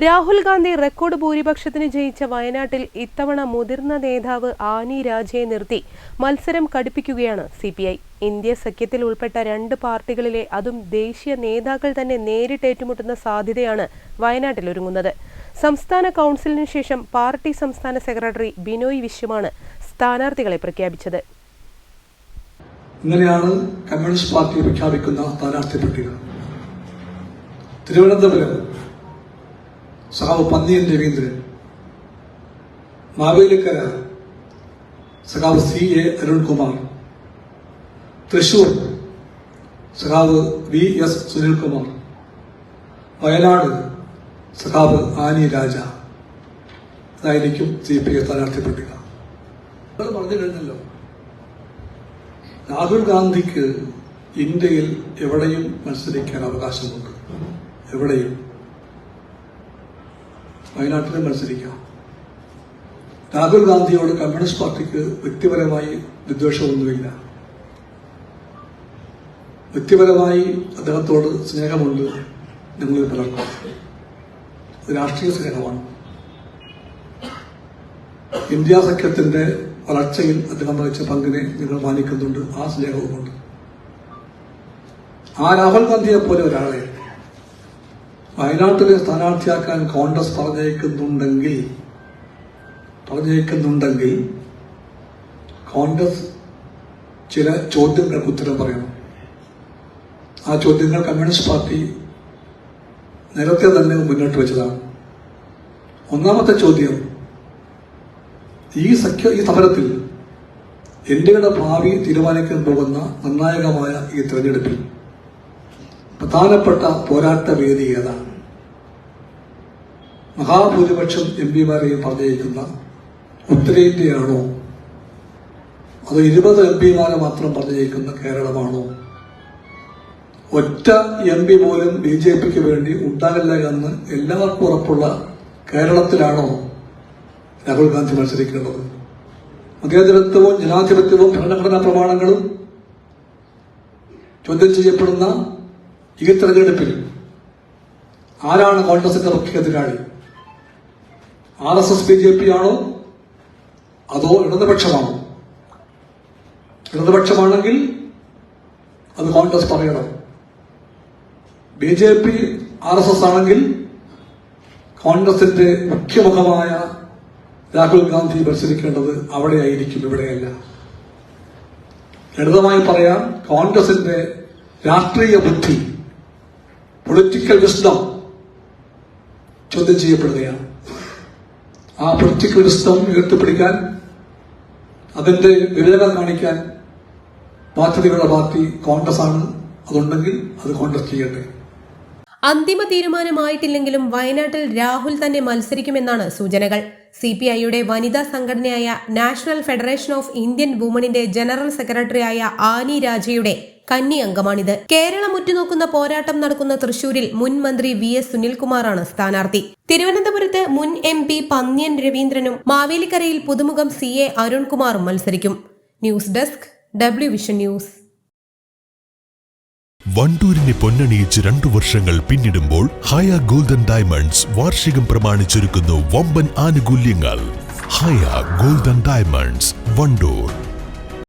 Rahul Gandhi record ഭൂരിപക്ഷത്തിന് ജയിച്ച വയനാട്ടിൽ ഇത്തവണ മുതിർന്ന നേതാവ് ആനി രാജയെ നിർത്തി. മത്സരം കടുപ്പിക്കുകയാണ് സി പി ഐ ഇന്ത്യ സഖ്യത്തിൽ ഉൾപ്പെട്ട രണ്ട് പാർട്ടികളിലെ അതും ദേശീയ നേതാക്കൾ തന്നെ നേരിട്ട് ഏറ്റുമുട്ടുന്ന സാധ്യതയാണ് വയനാട്ടിൽ ഒരുങ്ങുന്നത്. സംസ്ഥാന കൗൺസിലിന് ശേഷം പാർട്ടി സംസ്ഥാന സെക്രട്ടറി ബിനോയ് വിശ്വമാണ് സ്ഥാനാർത്ഥികളെ പ്രഖ്യാപിച്ചത്. ഇങ്ങനെയാണ് കമ്മ്യൂണിസ്റ്റ് പാർട്ടി പ്രഖ്യാപിക്കുന്ന സ്ഥാനാർത്ഥി പട്ടിക. തിരുവനന്തപുരം സഹാവ് പന്നിയൻ രവീന്ദ്രൻ. മാവേലിക്കര സഖാവ് സി എ അരുൺകുമാർ. തൃശൂർ. സഖാവ് വി എസ് സുനിൽകുമാർ. വയനാട്. സഖാവ് ആനി രാജ. ഇതായിരിക്കും സി പി ഐ സ്ഥാനാർത്ഥി പട്ടിക. പറഞ്ഞു കഴിഞ്ഞല്ലോ. രാഹുൽ ഗാന്ധിക്ക് ഇന്ത്യയിൽ എവിടെയും മത്സരിക്കാൻ അവകാശമുണ്ട്. എവിടെയും. വയനാട്ടിലും മത്സരിക്കാം. രാഹുൽ ഗാന്ധിയോട് കമ്മ്യൂണിസ്റ്റ് പാർട്ടിക്ക് വ്യക്തിപരമായി വിദ്വേഷമൊന്നുമില്ല വ്യക്തിപരമായി അദ്ദേഹത്തോട് സ്നേഹമുണ്ട് നിങ്ങൾ പലർക്കും. രാഷ്ട്രീയ സ്നേഹമാണ്. ഇന്ത്യ സഖ്യത്തിന്റെ വളർച്ചയിൽ അദ്ദേഹം വഹിച്ച പങ്കിനെ നിങ്ങൾ മാനിക്കുന്നുണ്ട്. ആ സ്നേഹവുമുണ്ട്. ആ രാഹുൽ ഗാന്ധിയെ പോലെ ഒരാളെ വയനാട്ടിലെ സ്ഥാനാർത്ഥിയാക്കാൻ കോൺഗ്രസ് പറഞ്ഞേക്കുന്നുണ്ടെങ്കിൽ പറഞ്ഞേക്കുന്നുണ്ടെങ്കിൽ കോൺഗ്രസ് ചില ചോദ്യങ്ങൾക്ക് ഉത്തരം പറയണം. ആ ചോദ്യങ്ങൾ കമ്മ്യൂണിസ്റ്റ് പാർട്ടി നേരത്തെ തന്നെ മുന്നോട്ട് വെച്ചതാണ്. ഒന്നാമത്തെ ചോദ്യം ഈ സഖ്യ ഈ സമരത്തിൽ ഇന്ത്യയുടെ ഭാവി തീരുമാനിക്കാൻ പോകുന്ന നിർണായകമായ ഈ തെരഞ്ഞെടുപ്പിൽ പ്രധാനപ്പെട്ട പോരാട്ട വേദി ഏതാണ്? മഹാഭൂരിപക്ഷം എം പിമാരെയും പറഞ്ഞേക്കുന്ന ഉത്തരേന്ത്യയാണോ? അതോ ഇരുപത് എം പിമാരെ മാത്രം പറഞ്ഞേക്കുന്ന കേരളമാണോ? ഒറ്റ എം പി പോലും ബി ജെ പിക്ക് വേണ്ടി ഉണ്ടാകില്ല എന്ന് എല്ലാവർക്കും ഉറപ്പുള്ള കേരളത്തിലാണോ രാഹുൽ ഗാന്ധി മത്സരിക്കേണ്ടത് മതേതരത്വവും ജനാധിപത്യവും ഭരണഘടനാ പ്രമാണങ്ങളും ചോദ്യം ചെയ്യപ്പെടുന്ന ഈ തെരഞ്ഞെടുപ്പിൽ ആരാണ് കോൺഗ്രസിന്റെ മുഖ്യ എതിരാളി? R S S B J P ആണോ? അതോ ഇടതുപക്ഷമാണോ? ഇടതുപക്ഷമാണെങ്കിൽ അത് കോൺഗ്രസ് പറയണം. B J P R S S ആണെങ്കിൽ കോൺഗ്രസിന്റെ മുഖ്യമുഖമായ രാഹുൽ ഗാന്ധി മത്സരിക്കേണ്ടത് അവിടെയായിരിക്കും ഇവിടെയല്ല. ലളിതമായി പറയാം കോൺഗ്രസിന്റെ രാഷ്ട്രീയ ബുദ്ധി പൊളിറ്റിക്കൽ വിസ്ഡം ചോദ്യം ചെയ്യപ്പെടുകയാണ്. ആ പൊളിറ്റിക്കൽ വിസ്ഡം ഉയർത്തിപ്പിടിക്കാൻ അതിന്റെ വിവേകം കാണിക്കാൻ ബാധ്യതയുള്ള പാർട്ടി കോൺഗ്രസ് ആണ്. അതുണ്ടെങ്കിൽ അത് കോൺഗ്രസ് ചെയ്യട്ടെ. അന്തിമ തീരുമാനമായിട്ടില്ലെങ്കിലും വയനാട്ടിൽ രാഹുൽ തന്നെ മത്സരിക്കുമെന്നാണ് സൂചനകൾ. സി പി ഐയുടെ വനിതാ സംഘടനയായ നാഷണൽ ഫെഡറേഷൻ ഓഫ് ഇന്ത്യൻ വുമണിന്റെ ജനറൽ സെക്രട്ടറിയായ ആനി രാജയുടെ കന്നി അംഗമാണിത്. കേരളം ഉറ്റുനോക്കുന്ന പോരാട്ടം നടക്കുന്ന തൃശൂരിൽ മുൻ മന്ത്രി വി എസ് സുനിൽകുമാറാണ് സ്ഥാനാർത്ഥി. തിരുവനന്തപുരത്ത് മുൻ എം പി പന്ന്യൻ രവീന്ദ്രനും മാവേലിക്കരയിൽ പുതുമുഖം സി എ അരുൺകുമാറും മത്സരിക്കും. News desk W vision news. വണ്ടൂരിനെ പൊന്നണിയിച്ച് രണ്ടു വർഷങ്ങൾ പിന്നിടുമ്പോൾ ഹയ ഗോൾഡൻ ഡയമണ്ട്സ് വാർഷികം പ്രമാണിച്ചൊരുക്കുന്നു വമ്പൻ ആനുകൂല്യങ്ങൾ. Haya golden diamonds Wandoor.